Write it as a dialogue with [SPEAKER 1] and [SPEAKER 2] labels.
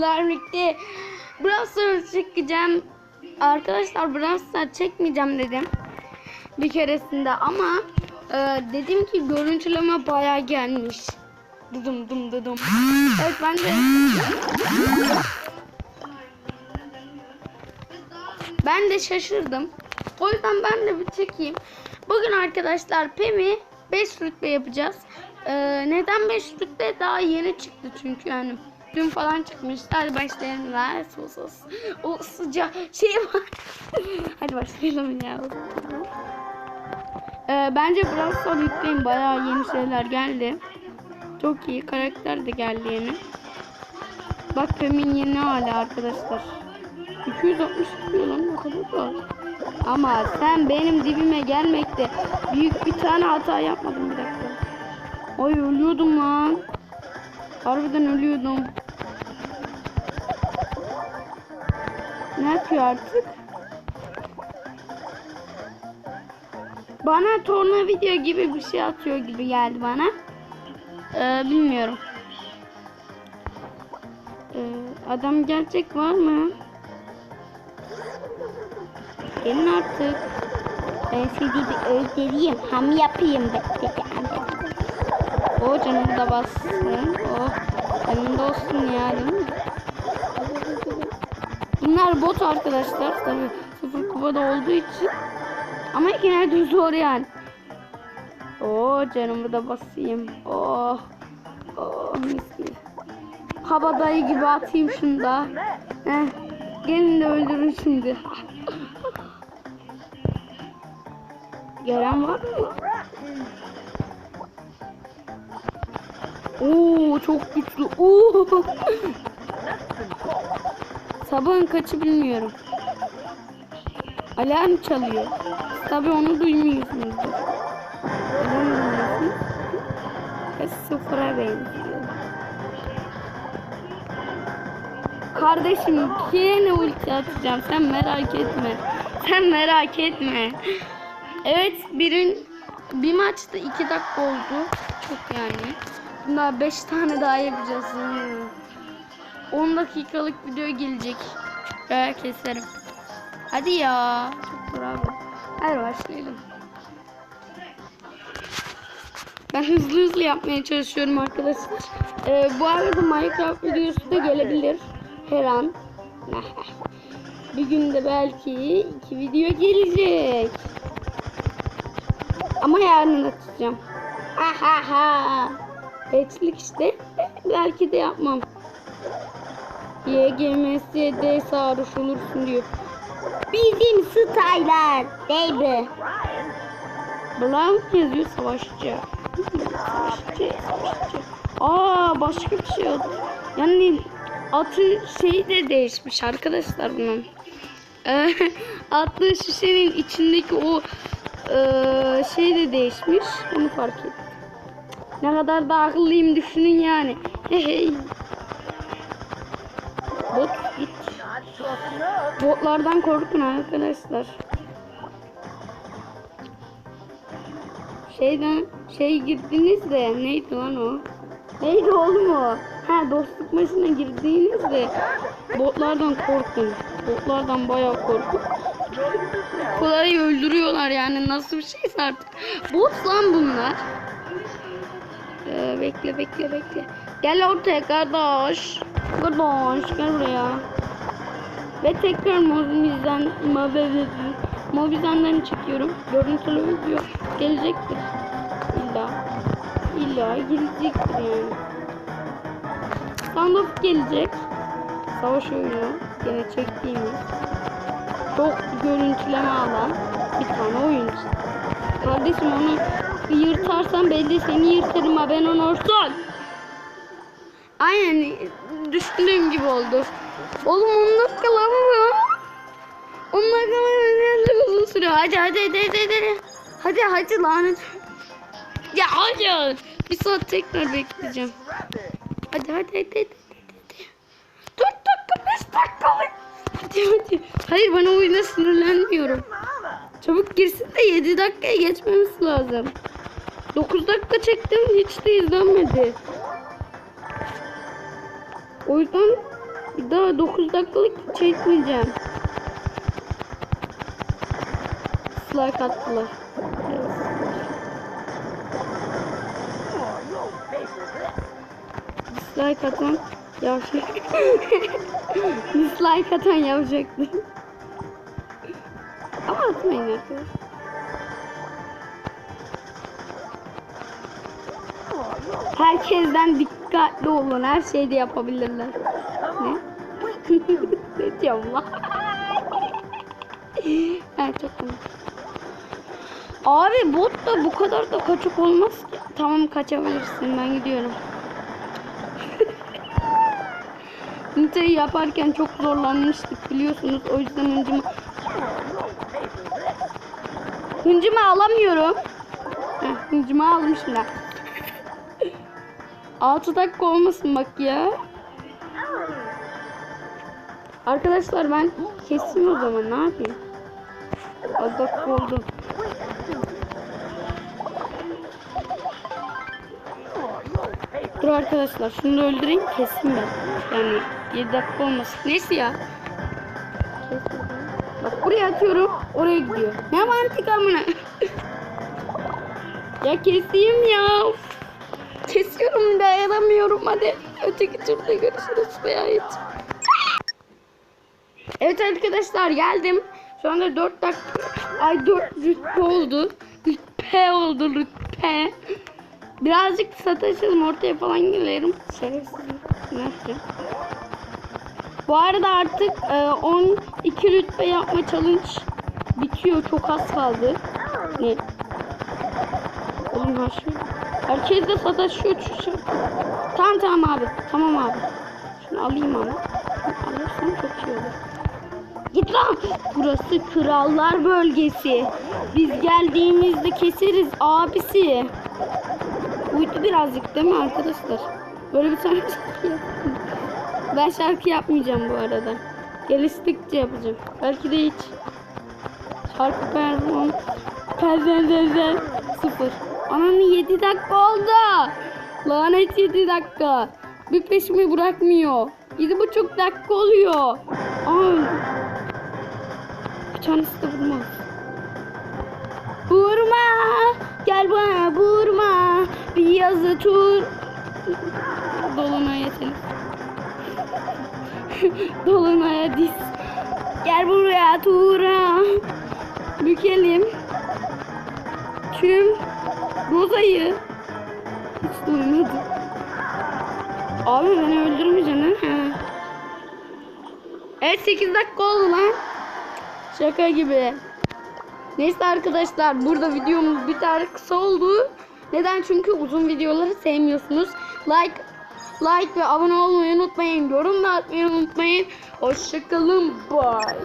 [SPEAKER 1] sizlerle birlikte Brawl çekeceğim. Arkadaşlar Brawl çekmeyeceğim dedim. Bir keresinde ama e, dedim ki görüntüleme baya gelmiş. Dıdım dım dıdım. Evet ben de ben de şaşırdım. O yüzden ben de bir çekeyim. Bugün arkadaşlar Pemi 5 rütbe yapacağız. Ee, neden 5 rütbe? Daha yeni çıktı çünkü yani. Dün falan çıkmış. Hadi başlayalım. Ver sus sus. O sıcak şey var. Hadi başlayalım ya. Ee, bence Brawl Stars yükleyin. Bayağı yeni şeyler geldi. Çok iyi. Karakter de geldi yeni. Bak Pemi'nin yeni hali arkadaşlar. 260 yapıyor lan ne kadar da. Ama sen benim dibime gelmekte büyük bir tane hata yapmadın bir dakika. Ay ölüyordum lan. Harbiden ölüyordum. Ne yapıyor artık? Bana torna video gibi bir şey atıyor gibi geldi bana. Ee, bilmiyorum. Ee, adam gerçek var mı? Gelin artık. Ben sizi bir öldüreyim. Ham yapayım. O canımı da bassın. O yanında olsun ya değil mi? Bunlar bot arkadaşlar. Tabi sıfır kupada olduğu için. Ama yine de zor yani. Oo canımı da basayım. Oh. Oh mis gibi. Kabadayı gibi atayım şunu da. Heh. Gelin de öldürün şimdi. Gelen var mı? Oo çok güçlü. Oo. Sabahın kaçı bilmiyorum. Alarm çalıyor. Tabii onu duymuyorsunuz. Neden duymuyorsunuz? Ve sıfıra benziyor. Kardeşim yine ulti atacağım. Sen merak etme. Sen merak etme. Evet birin bir maçta iki dakika oldu. Çok yani. Daha beş tane daha yapacağız. Hmm. 10 dakikalık video gelecek. Böyle keserim. Hadi ya. Çok bravo. Hadi başlayalım. Ben hızlı hızlı yapmaya çalışıyorum arkadaşlar. Ee, bu arada Minecraft videosu da gelebilir. Her an. Bir günde belki iki video gelecek. Ama yarın atacağım. Ha ha ha. Etlik işte. Belki de yapmam. YGMS'de sarhoş olursun diyor.
[SPEAKER 2] Bizim styler baby.
[SPEAKER 1] Brown yazıyor savaşçı. Savaşçı, savaşçı. Aa başka bir şey yok. Yani atın şeyi de değişmiş arkadaşlar bunun. Ee, atlı şişenin içindeki o ee, şey de değişmiş. Onu fark ettim. Ne kadar da akıllıyım düşünün yani. Hey hey. Botlardan korkun arkadaşlar. Şeyden şey girdiniz de neydi lan o? Neydi oğlum o? Ha dostluk maçına girdiğinizde botlardan korkun. Botlardan bayağı korkun. Kolay öldürüyorlar yani nasıl bir şeyse artık. Bot lan bunlar. Ee, bekle bekle bekle. Gel ortaya kardeş. Kardeş gel buraya. Ve tekrar Mobizden Mobizden'den çekiyorum. Görüntülü video gelecektir. İlla. İlla gelecektir yani. Standoff gelecek. Savaş oyunu. Gene çektiğimiz. Çok görüntüleme alan bir tane oyun. Kardeşim onu yırtarsan belli seni yırtarım haberin olsun. Aynen düşündüğüm gibi oldu. Oğlum 10 dakika lan bu. 10 dakika lan uzun sürüyor. Hadi hadi hadi hadi hadi. Hadi hadi lanet. Ya hadi. Bir saat tekrar bekleyeceğim. Hadi hadi hadi hadi. hadi. 4 dakika 5 dakikalık. Hadi hadi. Hayır ben oyuna sinirlenmiyorum. Çabuk girsin de 7 dakikaya geçmemiz lazım. 9 dakika çektim hiç de izlenmedi. O yüzden Daha 9 dakikalık çekmeyeceğim. Dislike attılar. Dislike atan yavşak. Dislike atan yavşaktı. Ama atmayın arkadaşlar. Herkesten dikkatli olun. Her şeyde yapabilirler. Ne? Ne diyorum lan? evet çok komik. Abi bot da bu kadar da kaçık olmaz ki. Tamam kaçabilirsin ben gidiyorum. Nite'yi yaparken çok zorlanmıştık biliyorsunuz. O yüzden hıncımı... Hıncımı alamıyorum. Heh, hıncımı almışım da. 6 dakika olmasın bak ya. Arkadaşlar ben keseyim o zaman ne yapayım? Az dakika oldu. Dur arkadaşlar şunu da öldüreyim keseyim ben. Yani 7 dakika olmasın. Neyse ya. Bak buraya atıyorum oraya gidiyor. Ne mantık amına. ya keseyim ya. Kesiyorum dayanamıyorum hadi. Öteki turda görüşürüz veya. Evet arkadaşlar geldim. Şu anda 4 dakika. Ay 4 rütbe oldu. Rütbe oldu rütbe. Birazcık sataşalım ortaya falan gelirim. Şerefsiz. Neyse. Bu arada artık e, 12 rütbe yapma challenge bitiyor. Çok az kaldı. Ne? Oğlum her şey. Herkes de sataşıyor şu Tamam tamam abi. Tamam abi. Şunu alayım ama. Alırsam çok iyi olur. Git lan. Burası krallar bölgesi. Biz geldiğimizde keseriz abisi. Uydu birazcık değil mi arkadaşlar? Böyle bir tane şarkı yaptım. Ben şarkı yapmayacağım bu arada. Geliştikçe yapacağım. Belki de hiç. Şarkı performans. Performans sıfır. Ananı 7 dakika oldu. Lanet 7 dakika. Bir peşimi bırakmıyor. 7,5 dakika oluyor. Aa. Bir tanesi de vurmaz. Vurma. Gel bana vurma. Bir yazı tur. Dolunay yetelim. Dolunay'a diz. Gel buraya Tuğra. Bükelim. Tüm Roza'yı. Hiç duymadım. Abi beni öldürmeyeceksin. Evet 8 dakika oldu lan. Şaka gibi. Neyse arkadaşlar burada videomuz biter kısa oldu. Neden? Çünkü uzun videoları sevmiyorsunuz. Like like ve abone olmayı unutmayın. Yorum da atmayı unutmayın. Hoşçakalın. Bye.